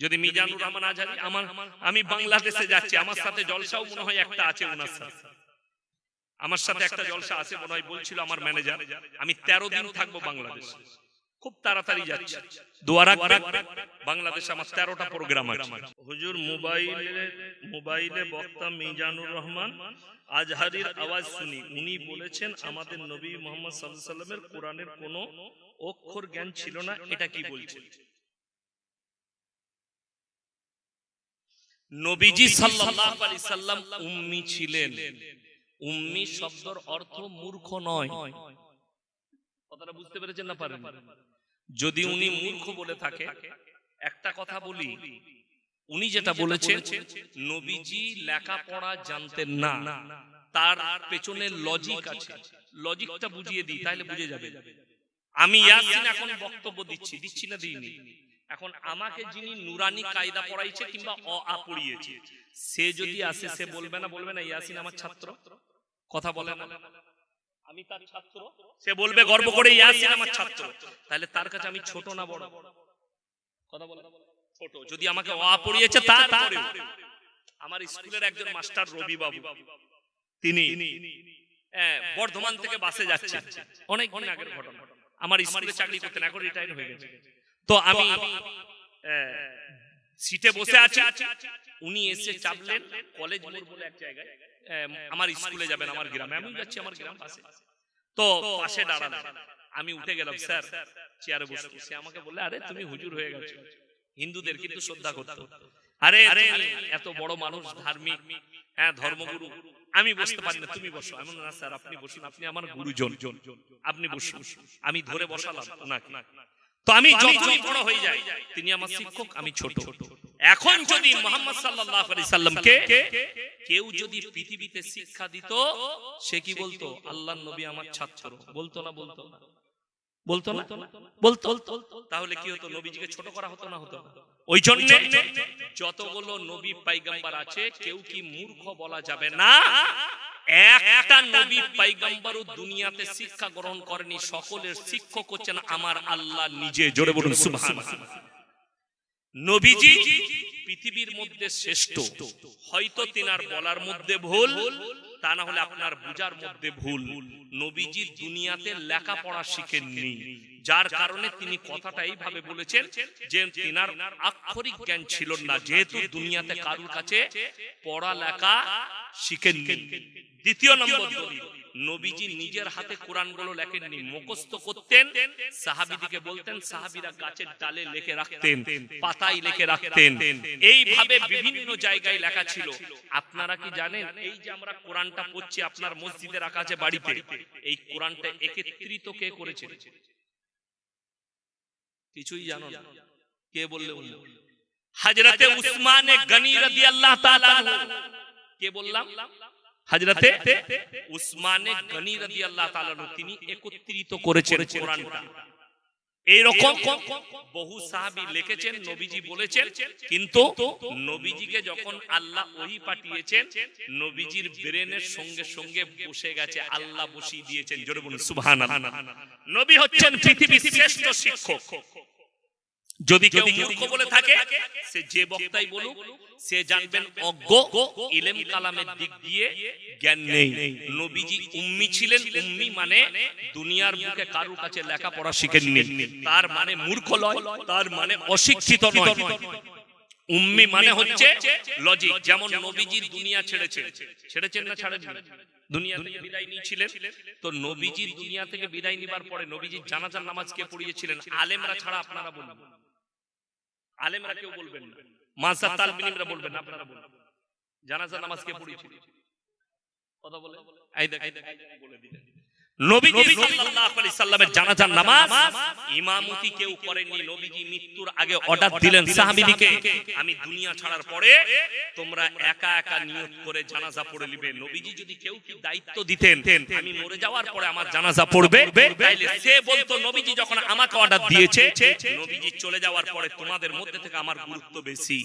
যদি মিজানুর রহমান আজহারি আমার আমি বাংলাদেশে যাচ্ছি আমার সাথে জলসাও মনে হয় একটা আছে ওনার সাথে। আমার সাথে একটা জলসা আছে মনে হয় বলছিল আমার ম্যানেজার আমি তেরো দিন থাকব বাংলাদেশ। খুব তাড়াতাড়ি যাচ্ছি। দোয়া রাখবেন বাংলাদেশে আমার তেরোটা প্রোগ্রাম আছে। হুজুর মোবাইলে মোবাইলে বক্তা মিজানুর রহমান আজহারির আওয়াজ শুনি। উনি বলেছেন আমাদের নবী মোহাম্মদ সাল্লাল্লাহু আলাইহি সাল্লামের কোরআনের কোনো অক্ষর জ্ঞান ছিল না এটা কি বলছেন নবীজি সাল্লাল্লাহু আলাইহি সাল্লাম উম্মি ছিলেন। উম্মি শব্দর অর্থ মূর্খ নয়। কথাটা বুঝতে পেরেছেন না পারেন যদি উনি মূর্খ বলে থাকে একটা কথা বলি। উনি যেটা বলেছেন নবীজি লেখাপড়া জানতেন না। তার পেছনে লজিক আছে। লজিকটা বুঝিয়ে দিই তাহলে বুঝে যাবে। আমি ইয়াসিন এখন বক্তব্য দিচ্ছি দিচ্ছি না দিইনি। এখন আমাকে যিনি নুরানি কায়দা পড়াইছে কিংবা অ আ পড়িয়েছে সে যদি আসে সে বলবে না বলবে না ইয়াসিন আমার ছাত্র। কথা বলে না। আমি তার ছাত্র? সে বলবে গর্ব করে ইয়াসিন আমার ছাত্র। তাহলে তার কাছে আমি ছোট না বড়? কথা বলে। ছোট। যদি আমাকে অ আ পড়িয়েছে তারপরে আমার স্কুলের একজন মাস্টার রবি বাবু তিনি হ্যাঁ, বর্ধমান থেকে বাসে যাচ্ছে। অনেক দিন আগের ঘটনা। আমার স্কুলে চাকরি করতেন এখন রিটায়ার হয়ে গেছে। তো আমি সিটে বসে আছি। উনি এসে চাপলেন কলেজ মোড় বলে এক জায়গায়। আমার স্কুলে যাবেন আমার গ্রামে। আমি যাচ্ছি আমার গ্রাম পাশে। তো পাশে দাঁড়ালেন আমি উঠে গেলাম স্যার। চেয়ারে বসে সে আমাকে বললে আরে তুমি হুজুর হয়ে গেছো। হিন্দুদের কিন্তু শ্রদ্ধা করতো আরে তুমি এত বড় মানুষ ধার্মিক। হ্যাঁ ধর্মগুরু। আমি বসতে পারি না তুমি বসো। এমন না স্যার আপনি বসুন। আপনি আমার গুরুজন আপনি বসুন। আমি ধরে বসালাম ওনাকে তো আমি যতই বড় হয়ে যাই তিনি আমার শিক্ষক আমি ছোট। এখন যদি মোহাম্মদ সাল্লাল্লাহু আলাইহি সাল্লামকে কেউ যদি পৃথিবীতে শিক্ষা দিত সে কি বলতো? আল্লাহর নবী আমার ছাত্র। বলতো না বলতো না। বলতো না? বলতো তাহলে কি হতো? নবীজিকে ছোট করা হতো না হতো? ওই জন্য যতগুলো নবী পাইগাম্বার আছে কেউ কি মূর্খ বলা যাবে না? একটা নবী পাইগাম্বারও দুনিয়াতে শিক্ষা গ্রহণ করেনি সকলের শিক্ষক হচ্ছেন আমার আল্লাহ নিজে জোরে বলুন সুবহানাল্লাহ নবীজি পৃথিবীর মধ্যে শ্রেষ্ঠ। হয়তো তিনার বলার মধ্যে ভুল তা না হলে আপনার বুজার মধ্যে ভুল। নবীজি দুনিয়াতে লেখাপড়া শিখেননি। যার কারণে তিনি কথাটা এইভাবে বলেছেন যে তিনার আক্ষরিক জ্ঞান ছিল না, যেহেতু দুনিয়াতে কারুর কাছে পড়ালেখা শিখেননি। দ্বিতীয় নম্বর দলিল। নবীজি নিজের হাতে কোরআনগুলো লেখেননি মুখস্থ করতেন সাহাবিদিকে বলতেন সাহাবিরা গাছের ডালে লিখে রাখতেন পাতায় লিখে রাখতেন। এইভাবে বিভিন্ন জায়গায় লেখা ছিল। আপনারা কি জানেন? এই যে আমরা কোরআনটা পড়ছি আপনার মসজিদে রাখা আছে বাড়িতে। এই কোরআনটা একত্রিত কে করেছে? কিছুই জানো না। কে বললে হাজরতে উসমানে গনি রাদিয়াল্লাহু তাআলা কে বললাম? হাজরতে উসমানে গনি তাআলা আনহু, তিনি একত্রিত করেছেন কোরআনটা। এইরকম বহু সাহাবী লিখেছেন নবীজি বলেছেন। কিন্তু নবীজিকে যখন আল্লাহ ওহি পাঠিয়েছেন নবীজির ব্রেনের সঙ্গে সঙ্গে বসে গেছে আল্লাহ বসিয়ে দিয়েছেন জোরে বলুন সুবহানাল্লাহ। নবী হচ্ছেন পৃথিবীর শ্রেষ্ঠ শিক্ষক। যদি কেউ মূর্খ বলে থাকে সে যে বক্তাই বলুক সে জানবেন অজ্ঞ ইলেম কালামের দিক দিয়ে জ্ঞান নেই। নবীজি উম্মি ছিলেন উম্মি মানে দুনিয়ার বুকে কারুর কাছে লেখাপড়া শিখেননি। তার মানে মূর্খ নয় তার মানে অশিক্ষিত নয়। উম্মি মানে হচ্ছে লজিক যেমন নবীজি দুনিয়া ছেড়েছে। ছেড়েছেন না ছাড়েন দুনিয়া থেকে বিদায় নিয়েছিলেন? তো নবীজি দুনিয়া থেকে বিদায় নিবার পরে নবীজি জানাজার নামাজ কে পড়িয়েছিলেন। আলেমরা ছাড়া আপনারা বলুন আলেমরা কেউ বলবেন না। মাসা তালবিনিমরা বলবেন না, আপনারা বলবেন জানাজা নামাজ কে পড়িয়েছিল। কথা বলে? এই দেখ, এই দেখ, বলে দিলেন। নবীজি সাল্লাল্লাহু আলাইহি সাল্লামের জানাজার নামাজ ইমামতি কেউ করেননি। নবীজি মৃত্যুর আগে অর্ডার দিলেন আমি দুনিয়া ছাড়ার পরে তোমরা একা একা নিয়ত করে জানাজা পড়ে নিবে। নবীজি যদি কেউ কি দায়িত্ব দিতেন আমি মরে যাওয়ার পরে আমার জানাজা পড়বে। তাইলে সে বলতো নবীজি যখন আমাকে অর্ডার দিয়েছে নবীজি চলে যাওয়ার পরে তোমাদের মধ্যে থেকে আমার গুরুত্ব বেশি।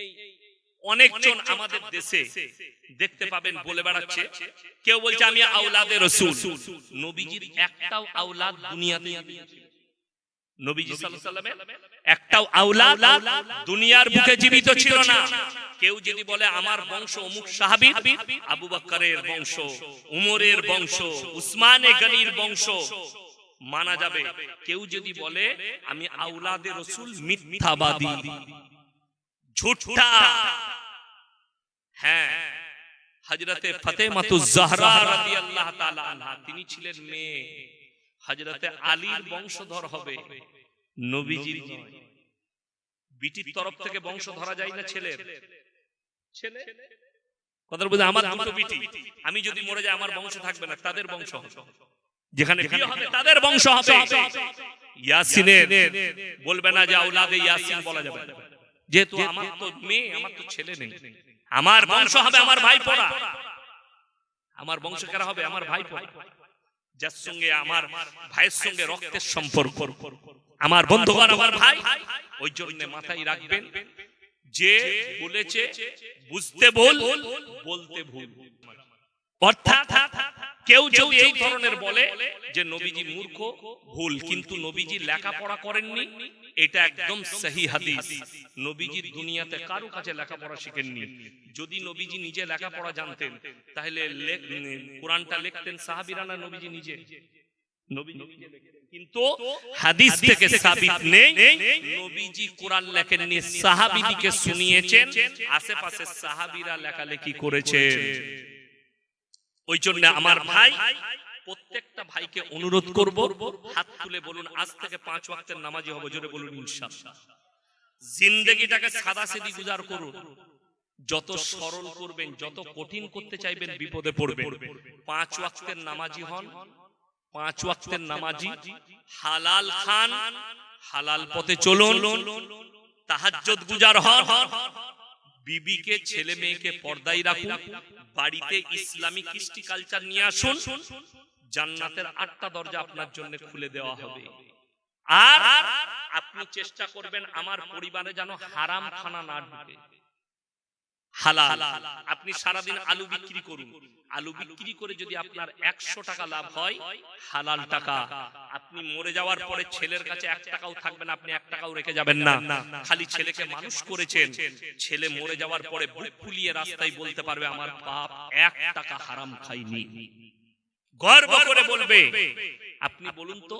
এই অনেকজন আমাদের দেশে দেখতে পাবেন বলে বেড়াচ্ছে। কেউ বলছে আমি আওলাদের রসুল। নবীজির একটাও আওলাদ দুনিয়াতে নবীজি সাল্লাল্লাহু আলাইহি সাল্লামের একটাও আওলাদ দুনিয়ার বুকে জীবিত ছিল না। কেউ যদি বলে আমার বংশ অমুক সাহাবী আবু বকরের বংশ উমরের বংশ উসমানে গনির বংশ মানা যাবে। কেউ যদি বলে আমি আউলাদের রসুল মিথ্যাবাদী। ঝুঠা হ্যাঁ হজরতে ফতেমাতু জাহরা রাদিয়াল্লাহু তাআলা আনহা তিনি ছিলেন মেয়ে। হজরতে আলীর বংশধর হবে। নবীজির বিটির তরফ থেকে বংশ ধরা যায় না ছেলের ছেলে। আমার দুটো বিটি। আমি যদি মরে যাই আমার বংশ থাকবে না তাদের বংশ যেখানে বিয়ে হবে তাদের বংশ হবে। ইয়াসিনের। বলবে না যে আউলাদে ইয়াসিন বলা যাবে না। যেহেতু আমার তো মেয়ে আমার তো ছেলে নেই। আমার বংশ হবে আমার ভাই পড়া আমার বংশ কারা হবে আমার ভাই পড়া যার সঙ্গে আমার ভাইয়ের সঙ্গে রক্তের সম্পর্ক। আমার বন্ধুগণ আমার ভাই ওই জন্য মাথায় রাখবেন যে বলেছে বুঝতে ভুল। বলতে ভুল। অর্থাৎ কেউ যদি এই ধরনের বলে যে নবীজি মূর্খ ভুল কিন্তু নবীজি লেখাপড়া করেননি এটা একদম সহি হাদিস। নবীজির দুনিয়াতে কারও কাছে লেখাপড়া শিখেননি। যদি নবীজি নিজে লেখাপড়া জানতেন তাহলে কোরআনটা লিখতেন সাহাবিরা না নবীজি নিজে। নবীজি। কিন্তু হাদিস থেকে সাবিত নেই। নবীজি কোরআন লেখেননি সাহাবিদিকে শুনিয়েছেন আশেপাশে সাহাবিরা লেখালেখি করেছেন। ওই জন্য আমার ভাই প্রত্যেকটা ভাইকে অনুরোধ করব, হাত তুলে বলুন, আজ থেকে পাঁচ ওয়াক্তের নামাজি হব। জোরে বলুন, ইনশাআল্লাহ। জিন্দগিটাকে সাদা সিধি গুজার করুন। যত সরল করবেন, যত কঠিন করতে চাইবেন, বিপদে পড়বেন। পাঁচ ওয়াক্তের নামাজি হন, পাঁচ ওয়াক্তের নামাজি, হালাল খান, হালাল পথে চলুন, তাহাজ্জুদ গুজার হন। বিবিকে ছেলে মেয়েকে পর্দায় রাখুন বাড়িতে ইসলামী কৃষ্টি কালচার নিয়ে আসুন জান্নাতের আটটা দরজা আপনার জন্য খুলে দেওয়া হবে। আর আপনি চেষ্টা করবেন আমার পরিবারে যেন হারাম খানা না ঢুকে। হালাল। আপনি সারাদিন আলু বিক্রি করুন। আলু বিক্রি করে যদি আপনার একশো টাকা লাভ হয় হালাল টাকা। আপনি মরে যাওয়ার পরে ছেলের কাছে এক টাকাও থাকবে না আপনি এক টাকাও রেখে যাবেন না। খালি ছেলেকে মানুষ করেছেন ছেলে মরে যাওয়ার পরে ফুলিয়ে রাস্তায় বলতে পারবে আমার বাপ এক টাকা হারাম খাইনি। গর্ব করে বলবে। আপনি বলুন তো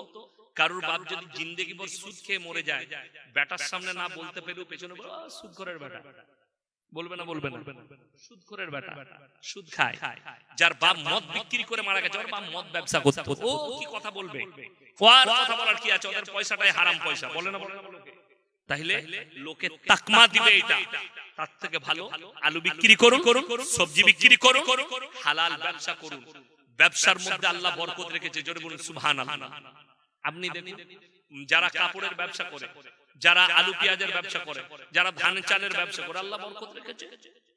কারুর বাপ যদি জিন্দেগি ভর সুদ খেয়ে মরে যায় বেটার সামনে না বলতে পেরেও পেছনে বলে, সুদ ঘরের বেটা বলবে না বলবে না। সুদ করের বেটা। সুদ খায়। যার বাপ মদ বিক্রি করে মারা গেছে ওর বাপ মদ ব্যবসা করতো। ও কি কথা বলবে? কথা বলার কি আছে? ওদের পয়সাটাই হারাম পয়সা। বলে না বলে না তাহলে লোকে তাকমা দিবে এটা। তার থেকে ভালো আলু বিক্রি করুন সবজি বিক্রি করুন হালাল ব্যবসা করুন। ব্যবসার মধ্যে আল্লাহ বরকত রেখেছে জোরে বলুন সুবহানাল্লাহ। আপনি দেখুন যারা কাপড়ের ব্যবসা করে যারা আলু পেঁয়াজের ব্যবসা করে যারা ধান চালের ব্যবসা করে আল্লাহ বরকত রেখেছে।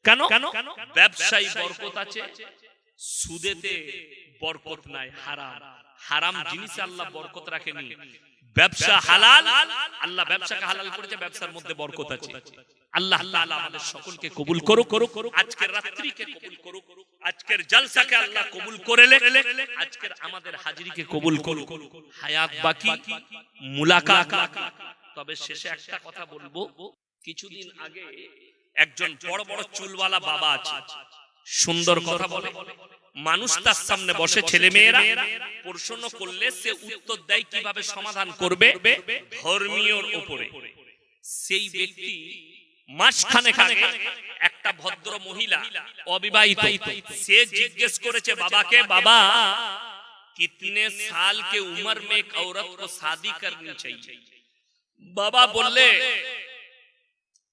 কেন? কেন? ব্যবসায়ী বরকত আছে সুদেতে বরকত নাই হারাম। হারাম। জিনিসে আল্লাহ বরকত রাখেনি। ব্যবসা হালাল আল্লাহ ব্যবসাকে হালাল করেছে ব্যবসার মধ্যে বরকত আছে। আল্লাহ তাআলা আমাদের সকলকে কবুল করো করো করো আজকের রাত্রিকে কবুল করো আজকের জলসাকে আল্লাহ কবুল করে লে আজকের আমাদের হাজিরিকে কবুল করো হায়াত বাকি মুলাকাত তবে শেষে একটা কথা বলবো কিছুদিন আগে একজন বড় বড় চুলওয়ালা বাবা আছে সুন্দর কথা বলে মানুষ তার সামনে বসে ছেলে মেয়েরা প্রশ্ন করলে সে উত্তর দেয় কিভাবে সমাধান করবে ধর্মীয়র উপরে সেই ব্যক্তি মাসখানে আগে একটা ভদ্র মহিলা অবিবাহিত সে জিজ্ঞেস করেছে বাবাকে বাবা कितने साल के उम्र में एक औरत को शादी करनी चाहिए बाबा बोले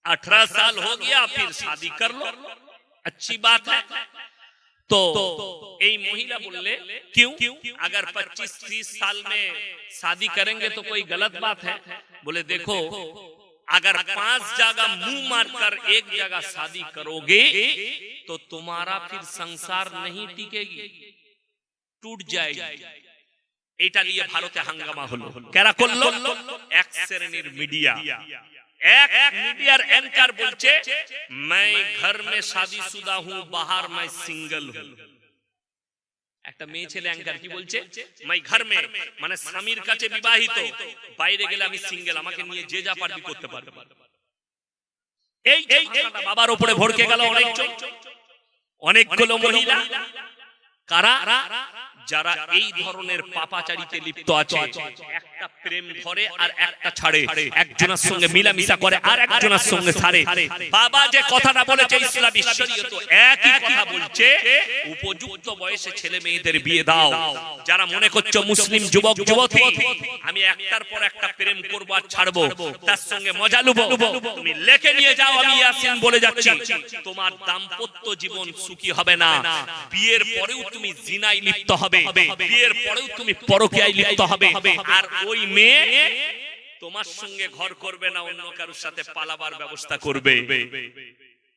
अठारह साल हो गया फिर शादी कर लो अच्छी बात है तो এই মহিলা বললে क्यों अगर 25 30 साल में शादी करेंगे तो कोई गलत बात है बोले देखो अगर पांच जगह मुंह मारकर एक जगह शादी करोगे तो तुम्हारा फिर संसार नहीं टिकेगी টুট जाएगी এটা নিয়ে ভারতে হাঙ্গামা হলো কারা করলো এক শ্রেণীর মিডিয়া এক মিডিয়ার অ্যাঙ্কার বলছে मैं घर में शादीशुदा हूं बाहर मैं सिंगल हूं একটা মেয়ে ছেলে অ্যাঙ্কার কি বলছে মাই ঘর মে মানে স্বামীর কাছে বিবাহিত বাইরে গেলে আমি সিঙ্গেল আমাকে নিয়ে যে যা পারবি করতে পারবে এই যে ভাষাটা বাবার উপরে ভরকে গেল অনেক অনেকগুলো মহিলা কারা যারা এই ধরনের পাপাচারিতে লিপ্ত আছে, একটা প্রেম ধরে আর একটা ছাড়ে। একজনের সঙ্গে মিলামিশা করে আর একজনের সঙ্গে ছাড়ে। বাবা যে কথাটা বলেছে, ইসলামী শরীয়ত একই কথা বলছে, উপযুক্ত বয়সে ছেলে মেয়েদের বিয়ে দাও। যারা মনে করছ মুসলিম যুবক, যুবতী, আমি একটার পর একটা প্রেম করব আর ছাড়বো, তার সঙ্গে মজা লুবো। তুমি লেখে নিয়ে যাও, আমি ইয়াসিন বলে যাচ্ছি। তোমার দাম্পত্য জীবন সুখী হবে না। বিয়ের পরেও তুমি জিনায় লিপ্ত হবে। বিয়ের পরেও তুমি পরকীয়ায় লিপ্ত হবে। আর ওই মেয়ে তোমার সঙ্গে ঘর করবে না অন্য কারোর সাথে পালাবার ব্যবস্থা করবে।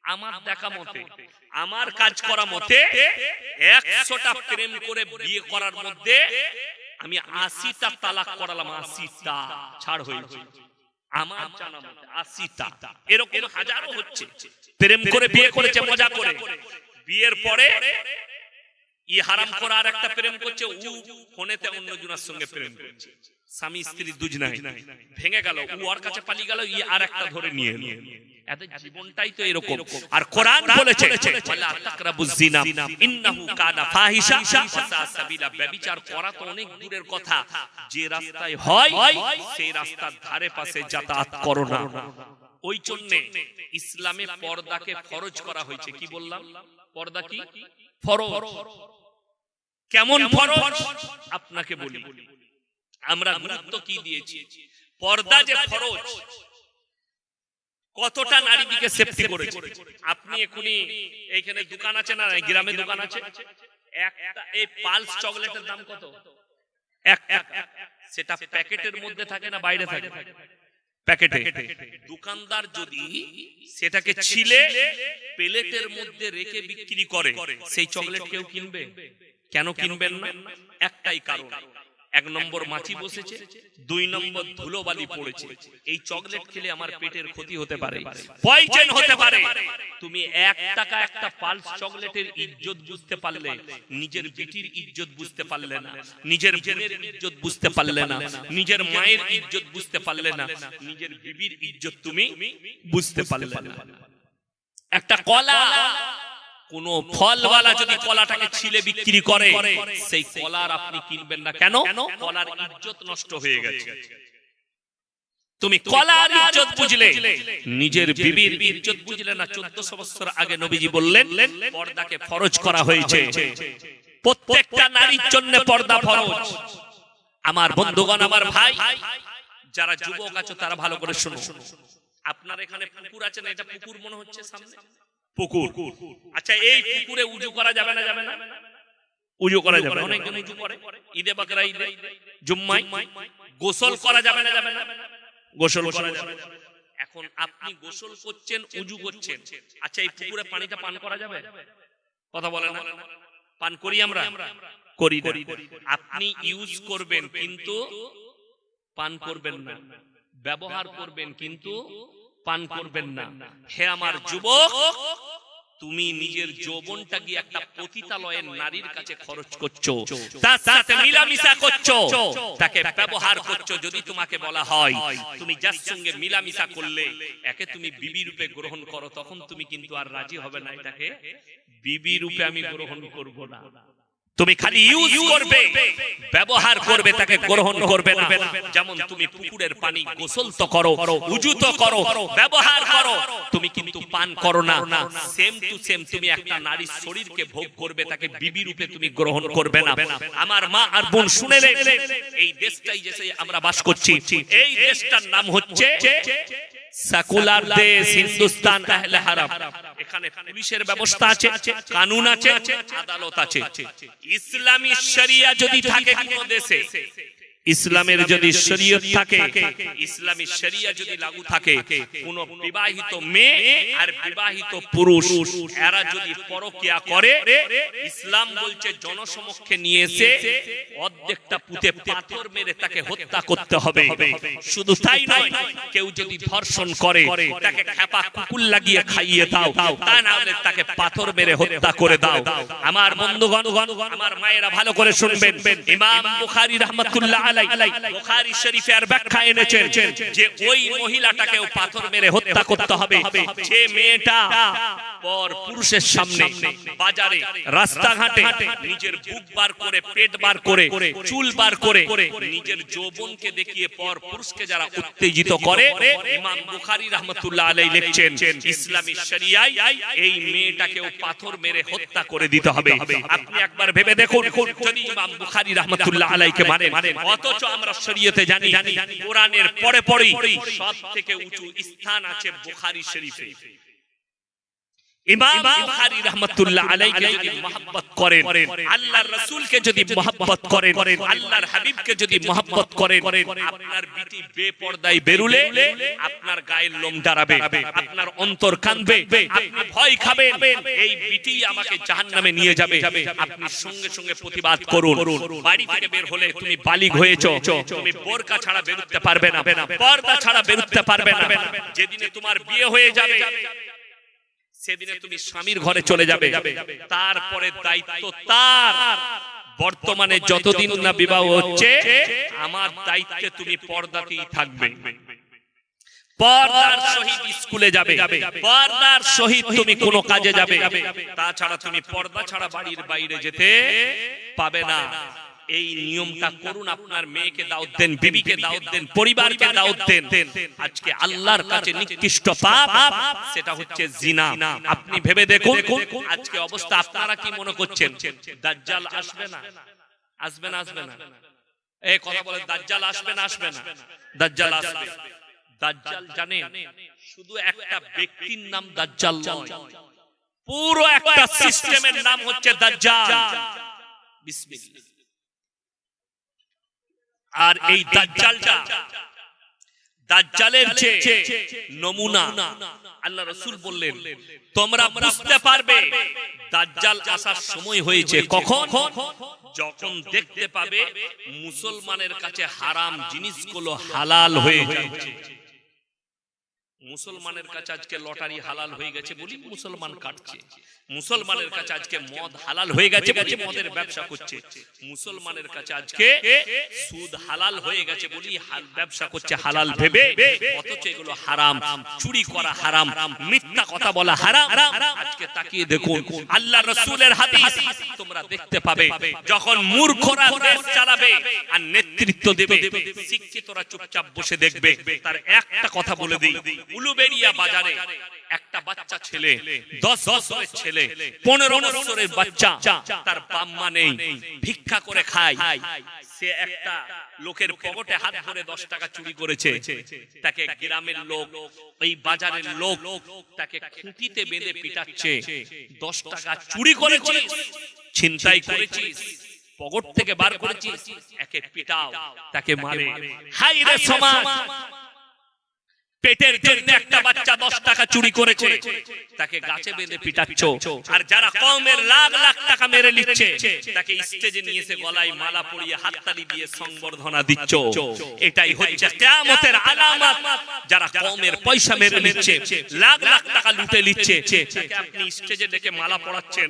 আমার দেখা মতে আমার কাজ করা মতে একশোটা প্রেম করে বিয়ে করার মধ্যে আমি আশিটা তালাক করালাম আশিটা। ছাড় হয়েছে আমার জানা মতে আশিটা। এরকম হাজারো হচ্ছে। প্রেম করে বিয়ে করেছে মজা করে। বিয়ের পরে ই হারাম করা আর একটা প্রেম করছে উ ফোনেতে অন্য জনের সঙ্গে প্রেম করছে। স্বামী স্ত্রী দুজনাই। ভেঙে গেল উ ওর কাছে পালিয়ে গেল ই আর একটা ধরে নিয়ে এলো। এদের জীবনটাই তো এরকম। আর কোরআন বলেছে ওয়ালা তাকরাবুজ জিনা ইন্নাহু কানা ফাহিশা। ওয়া সাবিলা ব্যভিচার করা তো অনেক দূরের কথা। যে রাস্তায় হয় সেই রাস্তার ধারে পাশে যাতায়াত করো না। ওই জন্য ইসলামে পর্দাকে ফরজ করা হয়েছে। কি বললাম? পর্দা কি? ফরজ। কেমন ফরজ? আপনাকে বলি। আমরা গুরুত্ব কি দিয়েছি? পর্দা যে ফরজ কতটা নারী দিকে সেফটি করেছে? আপনি এখনি এইখানে দোকান আছে না? গ্রামে দোকান আছে? একটা এই পালস চকলেটের দাম কত? এক সেটা প্যাকেটের মধ্যে থাকে না? বাইরে থাকে। প্যাকেটে। দোকানদার যদি সেটাকে ছিলে প্লেটের মধ্যে রেখে বিক্রি করে সেই চকলেট কেউ কিনবে? কেন কিনবেন না? একটাই কারণ। এক নম্বর মাছি বসেছে, দুই নম্বর ধুলোবালি পড়েছে। এই চকলেট খেলে আমার পেটের ক্ষতি হতে পারে। পয়জন হতে পারে। তুমি এক টাকা একটা পালস চকলেটের ইজ্জত বুঝতে পারলে, নিজের বেটির ইজ্জত বুঝতে পারলে না, নিজের বোনের ইজ্জত বুঝতে পারলে না, নিজের মায়ের ইজ্জত বুঝতে পারলে না, নিজের বিবির ইজ্জত তুমি বুঝতে পারলে না। একটা কলা। কোন ফলওয়ালা যদি কলাটাকে ছিলে বিক্রি করে সেই কলার আপনি কিনবেন না। কেন? কলার ইজ্জত নষ্ট হয়ে গেছে। তুমি কলার ইজ্জত বুঝলে? নিজের বিবির ইজ্জত বুঝলে না। চোদ্দশো বছর আগে নবীজি বললেন পর্দাকে ফরজ করা হয়েছে। প্রত্যেকটা নারীর জন্য পর্দা ফরজ। আমার বন্ধুগণ আমার ভাই যারা যুবক আছো তারা ভালো করে শুনো। আপনার এখানে পুকুর আছে না? এটা পুকুর মনে হচ্ছে সামনে? পুকুর। আচ্ছা এই পুকুরে উজু করা যাবে না? যাবে না উজু করা যাবে অনেকজন উজু করে। ঈদে বাকরা ঈদে জুম্মাই গোসল করা যাবে না? যাবে না। গোসল করা যাবে না। এখন আপনি গোসল করছেন উজু করছেন। আচ্ছা এই পুকুরে পানিটা পান করা যাবে? কথা বলে না? পান করি আমরা? করি না। আপনি ইউজ করবেন কিন্তু পান করবেন না। ব্যবহার করবেন কিন্তু পান করবেন না। হে আমার যুবক তুমি নিজের যৌবনটা গিয়ে একটা পতিতালয়ের নারীর কাছে খরচ করছ। তার সাথে মিলামিশা করছ। তাকে ব্যবহার করছ যদি তোমাকে বলা হয়। তুমি যার সঙ্গে মিলামিশা করলে একে তুমি বিবি রূপে গ্রহণ করো তখন তুমি কিন্তু আর রাজি হবে না এটাকে বিবি রূপে আমি গ্রহণ করব না। তুমি খালি ইউজ করবে ব্যবহার করবে তাকে গ্রহণ করবে না। যেমন তুমি পুকুরের পানি গোসল তো করো উজু তো করো ব্যবহার করো। তুমি কিন্তু পান করো না। সেম টু সেম তুমি একটা নারীর শরীরকে ভোগ করবে তাকে বিবি রূপে তুমি গ্রহণ করবে না। আমার মা আর বোন শুনেলে এই দেশটাই যে আমরা বাস করছি। এই দেশটার নাম হচ্ছে সেকুলার দেশ হিন্দুস্তান আহলে হারাম এখানে পুলিশের ব্যবস্থা আছে কানুন আছে আদালত আছে। ইসলামী শরিয়া যদি থাকে কোন দেশে। ইসলামের যদি শরীয়ত থাকে ইসলামী শরিয়া যদি লাগু থাকে কোন বিবাহিত মেয়ে আর বিবাহিত পুরুষ এরা যদি পরকিয়া করে ইসলাম বলছে জনসমক্ষে নিয়ে এসে অর্ধেকটা পুঁতে পাথর মেরে তাকে হত্যা করতে হবে। শুধু তাই নয় কেউ যদি ধর্ষণ করে তাকে খেপা কুকুর লাগিয়ে খাইয়ে দাও তা না হলে তাকে পাথর মেরে হত্যা করে দাও। আমার বন্ধুগণ আমার মায়েরা ভালো করে শুনবেন। ইমাম বুখারী রাহমাতুল্লাহ আলাই বুখারী শরীফে আর ব্যাখ্যা এনেছেন যে ওই মহিলাটাকেও পাথর মেরে হত্যা করতে হবে। যে মেয়েটা পর পুরুষের সামনে বাজারে রাস্তাঘাটে নিজের বুক বার করে পেট বার করে চুল বার করে নিজের যৌবনকে দেখিয়ে পর পুরুষকে যারা উত্তেজিত করে ইমাম বুখারী রাহমাতুল্লাহ আলাই লিখছেন ইসলামী শরিয়ায় এই মেয়েটাকেও পাথর মেরে হত্যা করে দিতে হবে। আপনি একবার ভেবে দেখুন যদি ইমাম বুখারী রাহমাতুল্লাহ আলাইকে মানেন অথচ আমরা শরীয়তে জানি কোরআনের পরে পরেই সব থেকে উঁচু স্থান আছে বুখারী শরীফে। ইমাম বুখারী রাহমাতুল্লাহ আলাইকে যদি মহব্বত করেন আল্লাহর রাসূলকে যদি মহব্বত করেন আল্লাহর হাবিবকে যদি মহব্বত করেন আপনার বিটি বেপরদায় বেরুলে আপনার গায়ের লোম দাঁড়াবে আপনার অন্তর কাঁদবে আপনি ভয় খাবেন এই বিটি আমাকে জাহান্নামে নিয়ে যাবে। আপনি সঙ্গে সঙ্গে প্রতিবাদ করুন। বাড়ি থেকে বের হলে তুমি বালিগ হয়েছো। তুমি বোরকা ছাড়া বেরোতে পারবে না। পর্দা ছাড়া বেরোতে পারবে না। যেদিনে তোমার বিয়ে হয়ে যাবে সেদিনে তুমি স্বামীর ঘরে চলে যাবে। তারপরে দায়িত্ব তার। বর্তমানে যতদিন না বিবাহ হচ্ছে আমার দায়িত্বে তুমি পর্দাতেই থাকবে। পর্দার সহিত স্কুলে যাবে। পর্দার সহিত তুমি কোনো কাজে যাবে। তাছাড়া তুমি পর্দা ছাড়া বাড়ির বাইরে যেতে পাবে না। এই নিয়মটা করুন আপনার মেয়েকে দাওয়াত দেন বিবিকে দাওয়াত দেন পরিবারকে দাওয়াত দেন আজকে আল্লাহর কাছে নিকৃষ্ট পাপ সেটা হচ্ছে জিনা। আপনি ভেবে দেখুন আজকে অবস্থা আপনারা কি মনে করছেন? দাজ্জাল আসবে না? আসবে না। আসবে না এই কথা বলে দাজ্জাল আসবে না আসবে না? দাজ্জাল আসবে। দাজ্জাল জানেন শুধু একটা ব্যক্তির নাম দাজ্জাল নয়। পুরো একটা সিস্টেমের নাম হচ্ছে দাজ্জাল। বিসমিল্লাহ। আর এই দাজ্জালটা দাজ্জালের যে নমুনা। আল্লাহ রাসূল বললেন তোমরা বুঝতে পারবে দাজ্জাল আসার সময় হয়েছে কখন? যখন দেখতে পাবে মুসলমানের কাছে হারাম জিনিসগুলো হালাল হয়ে যাচ্ছে। মুসলমানের কাছে আজকে লটারি হালাল হয়ে গেছে বলি মুসলমান কাটছে। মুসলমানের কাছে আজকে মদ হালাল হয়ে গেছে বলি মদের ব্যবসা করছে। মুসলমানের কাছে আজকে সুদ হালাল হয়ে গেছে বলি ব্যবসা করছে হালাল ভেবে। অথচ এগুলো হারাম। চুরি করা হারাম। মিথ্যা কথা বলা হারাম। আজকে তাকিয়ে দেখুন আল্লাহ রসুলের হাদিস তোমরা দেখতে পাবে। যখন মূর্খরা দেশ চালাবে আর নেতৃত্ব দেবে। শিক্ষিতরা চুপচাপ বসে দেখবে তার একটা কথা বলে দিই উলুবেরিয়া বাজারে একটা বাচ্চা ছেলে, দশ বছরের ছেলে, পনেরো বছরের বাচ্চা, তার বাম্মা নেই, ভিক্ষা করে খায়। সে একটা লোকের পকেটে হাত ধরে দশ টাকা চুরি করেছে। তাকে গ্রামের লোক ওই বাজারের লোক, তাকে খুঁটিতে বেঁধে পিটাচ্ছে। দশ টাকা চুরি করেছিস, ছিনতাই করেছিস, পকেট থেকে বার করেছিস, একে পিটাও, তাকে মারে। হাই রে সমাজ! পেটের জন্য একটা বাচ্চা দশ টাকা চুরি করেছে। তাকে গাছে বেঁধে পিটাচ্ছ। আর যারা কমের লাখ লাখ টাকা মেরে নিচ্ছে, তাকে স্টেজে নিয়ে এসে গলায় মালা পরিয়ে হাততালি দিয়ে সংবর্ধনা দিচ্ছ। এটাই হচ্ছে কিয়ামতের আলামত। যারা কমের পয়সা মেরে নিচ্ছে, লাখ লাখ টাকা লুটে নিচ্ছে, তাকে আপনি স্টেজে ডেকে মালা পড়াচ্ছেন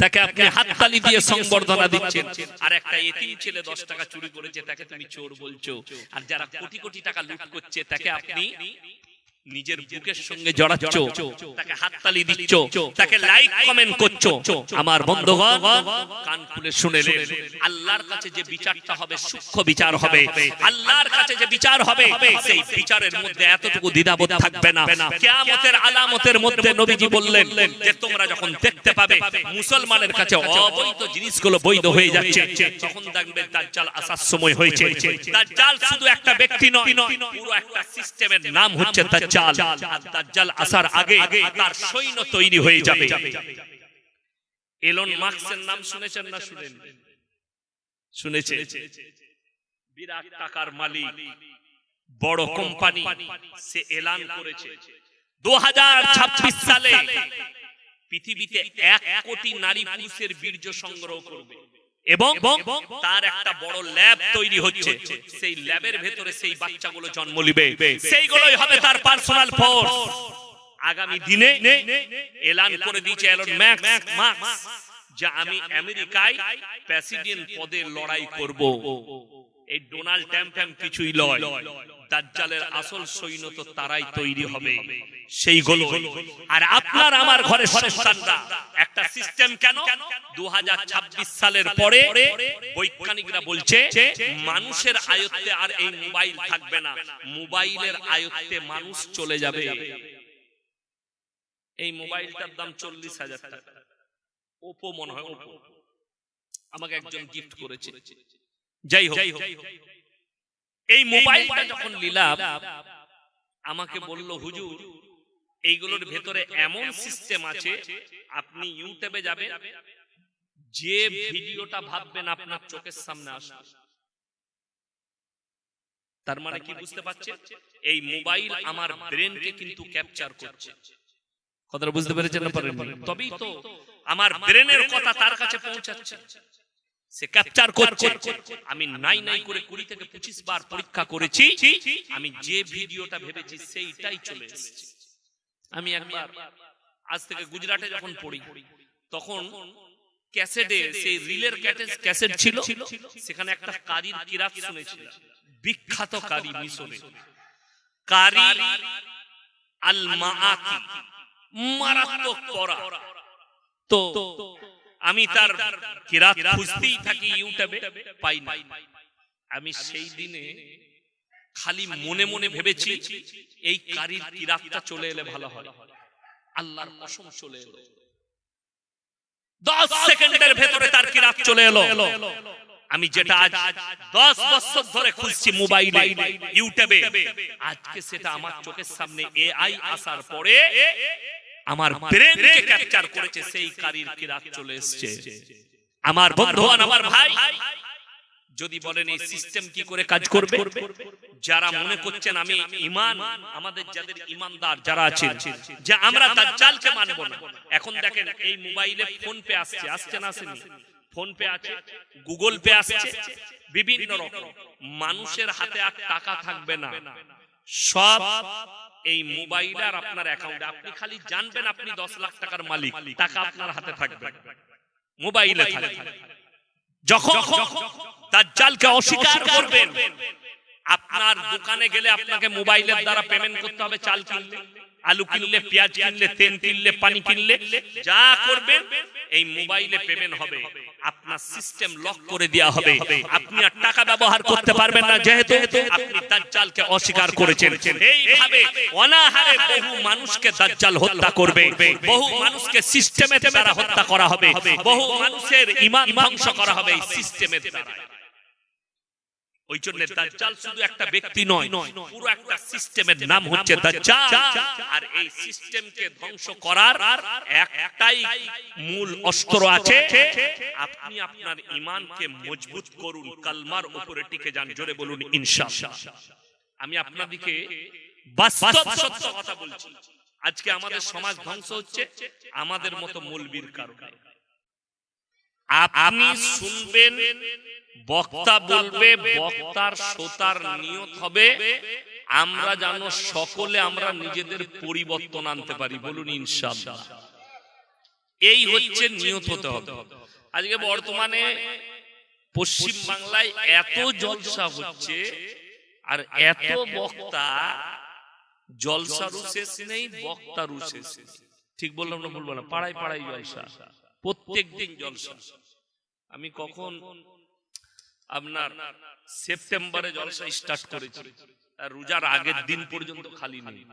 তাকে আপনি হাততালি দিয়ে সংবর্ধনা দিচ্ছেন। আর একটা এতিম ছেলে দশ টাকা চুরি করেছে তাকে তুমি চোর বলছো। আর যারা কোটি কোটি টাকা লুট করছে তাকে আপনি নিজের বুকের সঙ্গে জড়াচ্ছ তাকে হাততালি দিচ্ছ তাকে লাইক কমেন্ট করছ। আমার বন্ধুগণ কান খুলে শুনেলেন আল্লাহর কাছে যে বিচারটা হবে সূক্ষ্ম বিচার হবে। আল্লাহর কাছে যে বিচার হবে সেই বিচারের মধ্যে এতটুকু দ্বিধাবোধ থাকবে না। কিয়ামতের আলামতের মধ্যে নবীজি বললেন যে তোমরা যখন দেখতে পাবে মুসলমানের কাছে অবৈধ জিনিসগুলো বৈধ হয়ে যাচ্ছে। তখন দেখবে দাজ্জাল আসার সময় হয়েছে। দাজ্জাল শুধু একটা ব্যক্তি নয় পুরো একটা সিস্টেমের নাম হচ্ছে দাজ্জাল আর দাজ্জাল আসার আগে তার সৈন্য তৈরি হয়ে যাবে। এলন মার্কসের নাম শুনেছেন না শুনেন শুনেছে। বিরাট টাকার মালিক বড় কোম্পানি সে এলান করেছে। দু হাজার ছাব্বিশ সালে পৃথিবীতে এক কোটি নারী পুরুষের বীর্য সংগ্রহ করবে। এবং তার একটা বড় ল্যাব তৈরি হচ্ছে। সেই ল্যাবের ভেতরে সেই বাচ্চাগুলো জন্ম নিবে। সেইগুলোই হবে তার পার্সোনাল ফোর্স আগামী দিনে এলান করে দিয়েছে এলন ম্যাক্স যে আমি আমেরিকায় পদে লড়াই করব। এই ডোনাল্ড ট্রাম্প ট্যাম্প কিছুই লয়। দাজ্জালের আসল সৈন্য তো তারাই তৈরি হবে। সেইগুলো আর আপনার আমার ঘরে একটা সিস্টেম কেন? সালের পরে বৈজ্ঞানিকরা বলছে, মানুষের আয়ত্তে আর এই মোবাইল থাকবে না। মোবাইলের আয়ত্তে মানুষ চলে যাবে। এই মোবাইলটার দাম চল্লিশ হাজার টাকা। ওপো মনে হয় ওপো। আমাকে একজন গিফট করেছে। যাই হোক এই মোবাইলটা যখন নিলাম আমাকে বলল হুজুর এইগুলোর ভেতরে এমন সিস্টেম আছে আপনি ইউটিউবে যাবেন যে ভিডিওটা ভাববেন আপনার চোখের সামনে আসবে। তার মানে কি বুঝতে পারছেন? এই মোবাইল আমার ব্রেনকে কিন্তু ক্যাপচার করছে। কথাটা বুঝতে পেরেছেন? না পারেন তবেই তো আমার ব্রেনের কথা তার কাছে পৌঁছাচ্ছে। সে ক্যাপচার করছে। আমি নাই নাই করে কুড়ি থেকে পঁচিশ বার পরীক্ষা করেছি। আমি যে ভিডিওটা ভেবেছি সেইটাই চলে এসেছে। আমি একবার আজ থেকে গুজরাটে যখন পড়ি তখন ক্যাসেটে সেই রিলের ক্যাসেট ছিল সেখানে একটা কারির কিরাত শুনেছিলাম। বিখ্যাত কারি মিশরে কারি আল মারাত্মক পড়া। তো আমি তার কিরাত খুঁজতেই থাকি ইউটিউবে পাই না। আমি সেই দিনে খালি মনে মনে ভেবেছি এই কারির কিরাতটা চলে এলে ভালো হয়। আল্লাহর কসম চলে এলো। দশ সেকেন্ডের ভেতরে তার কিরাত চলে এলো। আমি যেটা আজ দশ বছর ধরে খুঁজছি মোবাইলে ইউটিউবে। আজকে সেটা আমার চোখের সামনে এআই আসার পরে আমার ব্রেনকে ক্যাপচার করেছে সেই কারির কিরাত চলে এসেছে। আমার বন্ধুগণ আমার ভাই যদি বলেন এই সিস্টেম কি করে কাজ করবে? যারা মনে করছেন আমি ইমান আমাদের যাদের ইমানদার যারা আছেন যে আমরা দাজ্জালকে মানব না। এখন দেখেন এই মোবাইলে ফোন পে আসছে আসছে না আসেনি? ফোন পে আছে গুগল পে আসছে বিভিন্ন রকম। মানুষের হাতে আর টাকা থাকবে না। সব এই মোবাইল আর আপনার অ্যাকাউন্টে আপনি খালি জানবেন আপনি দশ লাখ টাকার মালিক, টাকা আপনার হাতে থাকবে। মোবাইলে যখন তার জালকে অস্বীকার করবেন, আপনার দোকানে গেলে আপনাকে মোবাইলের দ্বারা পেমেন্ট করতে হবে চাল কিনলে আলু কিনলে পেঁয়াজ কিনলে তেল কিনলে পানি কিনলে যা করবেন এই মোবাইলে পেমেন্ট হবে। আপনার সিস্টেম লক করে দেওয়া হবে। আপনি আর টাকা ব্যবহার করতে পারবেন না যেহেতু আপনি দাজ্জালকে অস্বীকার করেছেন। এইভাবে অনাহারে বহু মানুষকে দাজ্জাল হত্যা করবে। বহু মানুষকে সিস্টেমে দ্বারা হত্যা করা হবে। বহু মানুষের ঈমান ধ্বংস করা হবে এই সিস্টেমের দ্বারা ওই জন্য দাজ্জাল শুধু একটা ব্যক্তি নয় পুরো একটা সিস্টেমের নাম হচ্ছে দাজ্জাল। আর এই সিস্টেমকে ধ্বংস করার একটাই মূল অস্ত্র আছে। আপনি আপনার ঈমানকে মজবুত করুন কালমার উপরে টিকে যান জোরে বলুন ইনশাআল্লাহ আমি আপনাদেরকে বাস্তব সত্য কথা বলছি। আজকে আমাদের সমাজ ধ্বংস হচ্ছে আমাদের মতো মূলবীর কারণে। আপনি শুনবেন বক্তা বলবে বক্তার শ্রোতার নিয়ত হবে। আমরা জানো সকলে আমরা নিজেদের পরিবর্তন আনতে পারি। বলুন ইনশাআল্লাহ। এই হচ্ছে নিয়ত হতে হবে। আজকে বর্তমানে পশ্চিম বাংলায় এত জলসা হচ্ছে আর এত বক্তা জলসারও শেষ নেই বক্তারও শেষ ঠিক বললাম না বলব না? পাড়ায় পাড়ায় জলসা প্রত্যেক দিন জলসা। আমি কখন আপনার সেপ্টেম্বরে জলসা স্টার্ট করেছি। রোজার আগের দিন পর্যন্ত খালি নেই।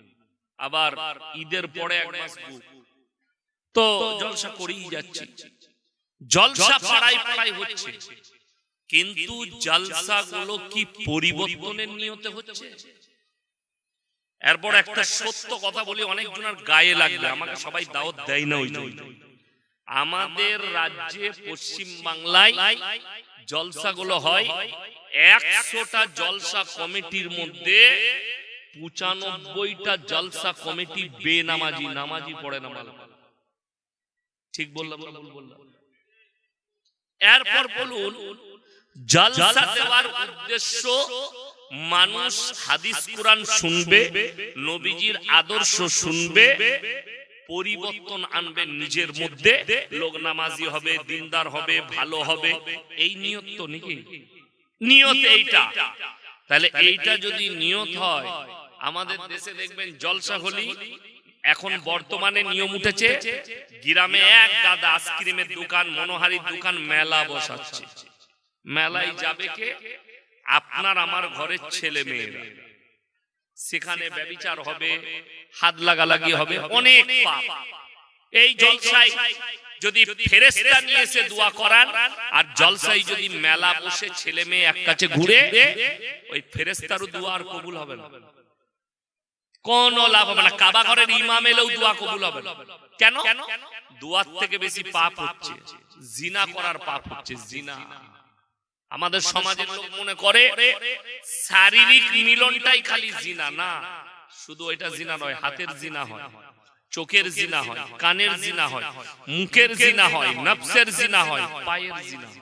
আবার ঈদের পরে এক মাস তো জলসা করেই যাচ্ছি। জলসা হচ্ছে। কিন্তু জলসা গুলো কি পরিবর্তনের নিয়তে হচ্ছে? এরপর একটা সত্য কথা বলি, অনেকজনের গায়ে লাগবে। আমাকে সবাই দাওয়াত দেয় না ওই আমাদের রাজ্যে পশ্চিম বাংলায় জলসাগুলো হয় একশোটা জলসা কমিটির মধ্যে পঁচানব্বইটা জলসা কমিটি বেনামাজি নামাজি পড়ে না ঠিক বললাম? এরপর বলুন জলসা দেওয়ার উদ্দেশ্য মানুষ হাদিস কোরআন শুনবে নবীজির আদর্শ শুনবে পরিবর্তন আনবেন নিজের মধ্যে। লোক নামাজি হবে দিনদার হবে ভালো হবে। এই নিয়ত তো নাকি? নিয়ত এইটা। তাহলে এইটা যদি নিয়ত হয় আমাদের দেশে দেখবেন জলসা হলি। এখন বর্তমানে নিয়ম উঠেছে গ্রামে এক দাদা আইসক্রিমের দোকান মনোহারির দোকান মেলা বসাচ্ছে। মেলায় যাবে কে? আপনার আমার ঘরের ছেলে মেয়েরা সেখানে ব্যবিচার হবে হাত লাগালাগি হবে অনেক পাপ। এই জলসায় যদি ফেরেস্তা নিয়ে এসে দোয়া করান আর জলসায় যদি মেলা বসে ছেলে মেয়ে এক কাছে ঘুরে ওই ফেরেস্তারও দোয়া আর কবুল হবে না। কোন লাভ হবে না। কাবা ঘরের ইমাম এলেও দোয়া কবুল হবে না। কেন? দোয়ার থেকে বেশি পাপ হচ্ছে। জিনা করার পাপ হচ্ছে জিনা। আমাদের সমাজের লোক মনে করে শারীরিক মিলনটাই খালি জিনা। না শুধু এটা জিনা নয় হাতের জিনা হয় চোখের জিনা হয় কানের জিনা হয় মুখের জিনা হয় নফসের জিনা হয় পায়ের জিনা হয়।